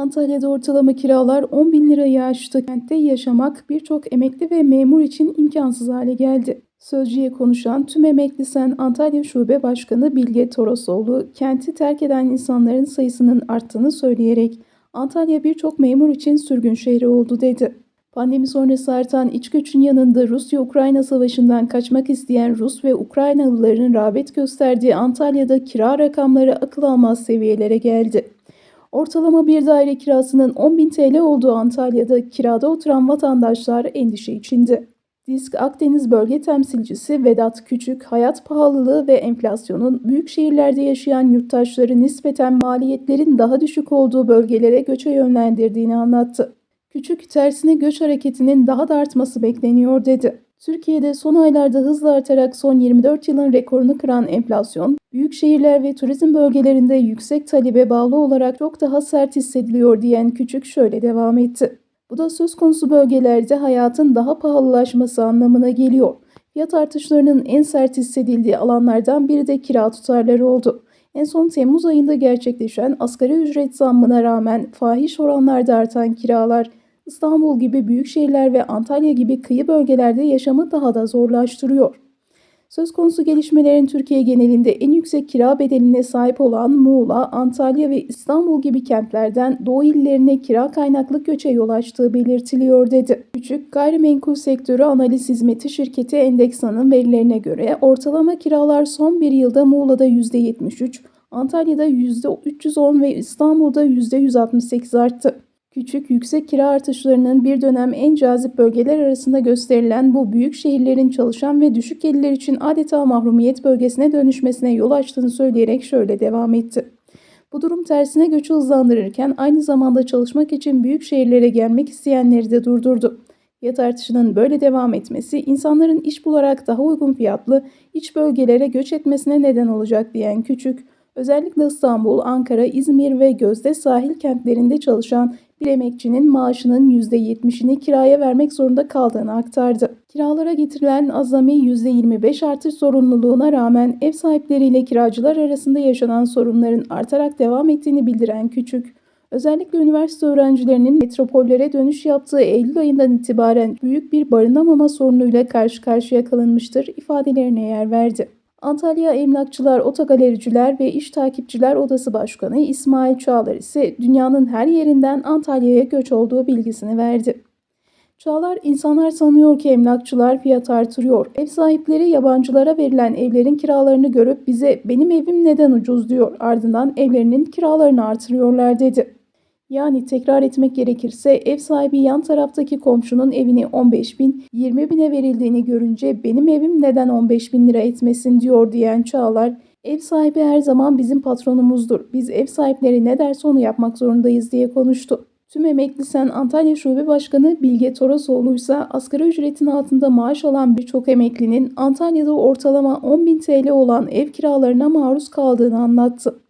Antalya'da ortalama kiralar 10 bin lirayı aştı. Kentte yaşamak birçok emekli ve memur için imkansız hale geldi. Sözcüye konuşan Tüm Emekli Sen Antalya Şube Başkanı Bilge Torosoğlu, kenti terk eden insanların sayısının arttığını söyleyerek Antalya birçok memur için sürgün şehri oldu dedi. Pandemi sonrası artan iç göçün yanında Rusya-Ukrayna savaşından kaçmak isteyen Rus ve Ukraynalıların rağbet gösterdiği Antalya'da kira rakamları akıl almaz seviyelere geldi. Ortalama bir daire kirasının 10.000 TL olduğu Antalya'da kirada oturan vatandaşlar endişe içinde. Disk Akdeniz Bölge Temsilcisi Vedat Küçük, hayat pahalılığı ve enflasyonun büyük şehirlerde yaşayan yurttaşları nispeten maliyetlerin daha düşük olduğu bölgelere göçe yönlendirdiğini anlattı. Küçük, tersine göç hareketinin daha da artması bekleniyor dedi. Türkiye'de son aylarda hızla artarak son 24 yılın rekorunu kıran enflasyon, büyük şehirler ve turizm bölgelerinde yüksek talebe bağlı olarak çok daha sert hissediliyor diyen Küçük şöyle devam etti. Bu da söz konusu bölgelerde hayatın daha pahalılaşması anlamına geliyor. Fiyat artışlarının en sert hissedildiği alanlardan biri de kira tutarları oldu. En son Temmuz ayında gerçekleşen asgari ücret zammına rağmen fahiş oranlarda artan kiralar İstanbul gibi büyük şehirler ve Antalya gibi kıyı bölgelerde yaşamı daha da zorlaştırıyor. Söz konusu gelişmelerin Türkiye genelinde en yüksek kira bedeline sahip olan Muğla, Antalya ve İstanbul gibi kentlerden doğu illerine kira kaynaklı göçe yol açtığı belirtiliyor dedi. Küçük Gayrimenkul Sektörü Analiz Hizmeti Şirketi Endeksa'nın verilerine göre ortalama kiralar son bir yılda Muğla'da %73, Antalya'da %310 ve İstanbul'da %168 arttı. Küçük, yüksek kira artışlarının bir dönem en cazip bölgeler arasında gösterilen bu büyük şehirlerin çalışan ve düşük gelirler için adeta mahrumiyet bölgesine dönüşmesine yol açtığını söyleyerek şöyle devam etti. Bu durum tersine göçü hızlandırırken aynı zamanda çalışmak için büyük şehirlere gelmek isteyenleri de durdurdu. Fiyat artışının böyle devam etmesi insanların iş bularak daha uygun fiyatlı iç bölgelere göç etmesine neden olacak diyen Küçük, özellikle İstanbul, Ankara, İzmir ve Gözde sahil kentlerinde çalışan bir emekçinin maaşının %70'ini kiraya vermek zorunda kaldığını aktardı. Kiralara getirilen azami %25 artış zorunluluğuna rağmen ev sahipleriyle kiracılar arasında yaşanan sorunların artarak devam ettiğini bildiren Küçük, özellikle üniversite öğrencilerinin metropollere dönüş yaptığı Eylül ayından itibaren büyük bir barınamama sorunuyla karşı karşıya kalınmıştır ifadelerine yer verdi. Antalya Emlakçılar, Otogalericiler ve İş Takipçiler Odası Başkanı İsmail Çağlar ise dünyanın her yerinden Antalya'ya göç olduğu bilgisini verdi. Çağlar, insanlar sanıyor ki emlakçılar fiyat artırıyor. Ev sahipleri yabancılara verilen evlerin kiralarını görüp bize benim evim neden ucuz diyor. Ardından evlerinin kiralarını artırıyorlar dedi. Yani tekrar etmek gerekirse ev sahibi yan taraftaki komşunun evini 15 bin, 20 bine verildiğini görünce benim evim neden 15 bin lira etmesin diyor diyen Çağlar, ev sahibi her zaman bizim patronumuzdur. Biz ev sahipleri ne derse onu yapmak zorundayız diye konuştu. Tüm emekli Antalya Şube Başkanı Bilge Torasoğlu ise asgari ücretin altında maaş alan birçok emeklinin Antalya'da ortalama 10 bin TL olan ev kiralarına maruz kaldığını anlattı.